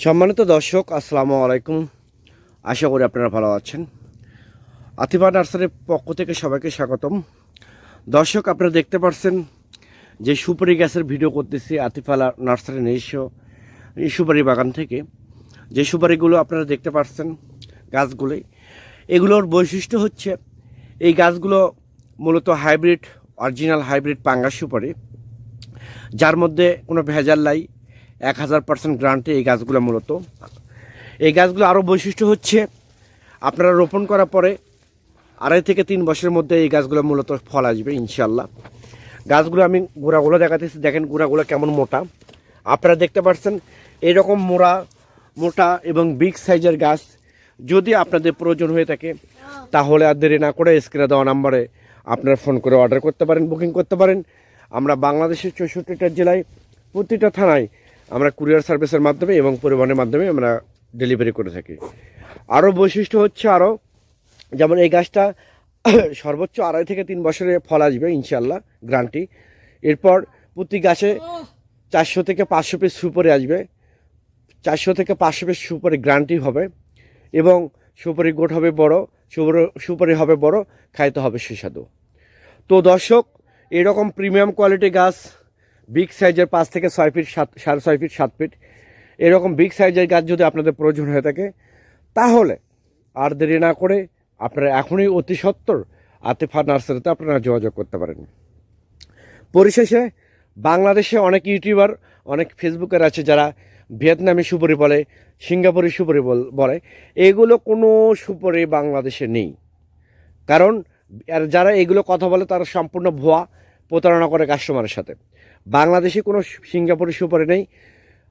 সম্মানিত দর্শক, আসসালামু আলাইকুম। আশা করি আপনারা ভালো আছেন। আতিফা নার্সারির পক্ষ থেকে সবাইকে স্বাগতম। দর্শক, আপনারা দেখতে পাচ্ছেন যে সুপারি গাছের ভিডিও করতেছি আতিফা লা- নার্সারি নিজস্ব সুপারি বাগান থেকে। যে সুপারিগুলো আপনারা দেখতে পাচ্ছেন গাছগুলি, এগুলোর বৈশিষ্ট্য হচ্ছে এই গাছগুলো মূলত হাইব্রিড, অরিজিনাল হাইব্রিড পাঙ্গা সুপারি। যার মধ্যে কোনো ভেজাল নাই এক হাজার পার্সেন্ট গ্রান্টে এই গাছগুলো মূলত। এই গাছগুলো আরও বৈশিষ্ট্য হচ্ছে, আপনারা রোপণ করার পরে আড়াই থেকে তিন বছরের মধ্যে এই গাছগুলো মূলত ফল আসবে ইনশাল্লাহ গাছগুলো আমি গোড়াগুলো দেখাতেছি, দেখেন গোড়াগুলো কেমন মোটা। আপনারা দেখতে পাচ্ছেন এইরকম মোড়া, মোটা এবং বিগ সাইজের গাছ যদি আপনাদের প্রয়োজন হয়ে থাকে, তাহলে আর দেরি না করে স্ক্রিনে দেওয়া নাম্বারে আপনারা ফোন করে অর্ডার করতে পারেন, বুকিং করতে পারেন। আমরা বাংলাদেশের চৌষট্টিটা জেলায় প্রতিটা থানায় আমরা কুরিয়ার সার্ভিসের মাধ্যমে এবং পরিবহনের মাধ্যমে আমরা ডেলিভারি করে থাকি। আরও বৈশিষ্ট্য হচ্ছে আরও যেমন এই গাছটা সর্বোচ্চ আড়াই থেকে তিন বছরে ফল আসবে ইনশাল্লাহ গ্রান্টি এরপর প্রতি গাছে চারশো থেকে পাঁচশো পিস সুপারি আসবে। চারশো থেকে পাঁচশো পিস সুপারি গ্রান্টি হবে এবং সুপারি গোট হবে বড়, সুপারি সুপারি হবে বড়, খাইতে হবে সুস্বাদু। তো দর্শক, এরকম প্রিমিয়াম কোয়ালিটি গাছ বিগ সাইজের পাঁচ থেকে ছয় ফিট সাত, সাড়ে ছয় ফিট সাত ফিট এরকম বিগ সাইজের গাছ যদি আপনাদের প্রয়োজন হয়ে থাকে, তাহলে আর দেরি না করে আপনারা এখনই অতি সত্বর আতিফা নার্সারিতে আপনারা যোগাযোগ করতে পারেন। পরিশেষে বাংলাদেশে অনেক ইউটিউবার, অনেক ফেসবুকের আছে যারা ভিয়েতনামি সুপারি বলে, সিঙ্গাপুরি সুপারি বল- এগুলো কোনো সুপারি বাংলাদেশে নেই। কারণ যারা এগুলো কথা বলে তারা সম্পূর্ণ ভুয়া। প্রতারণা করে কাস্টমারের সাথে। বাংলাদেশে কোনো সিঙ্গাপুরি সুপারি নেই,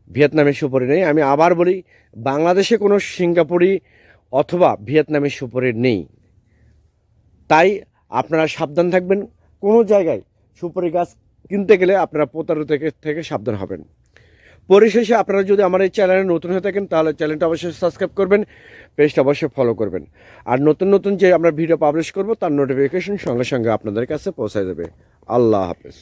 ভিয়েতনামের সুপারি নেই। আমি আবার বলি, বাংলাদেশে কোনো সিঙ্গাপুরি অথবা ভিয়েতনামের সুপারি নেই। তাই আপনারা সাবধান থাকবেন। কোনো জায়গায় সুপারি গাছ কিনতে গেলে আপনারা প্রতারণা থেকে থেকে সাবধান হবেন। পরিশেষে আপনারা যদি আমার এই চ্যানেলে নতুন হয়ে থাকেন, তাহলে চ্যানেলটা অবশ্যই সাবস্ক্রাইব করবেন, পেজটা অবশ্যই ফলো করবেন। আর নতুন নতুন যে আমরা ভিডিও পাবলিশ করব, তার নোটিফিকেশন সঙ্গে সঙ্গে আপনাদের কাছে পৌঁছায় দেবে। আল্লাহ হাফেজ।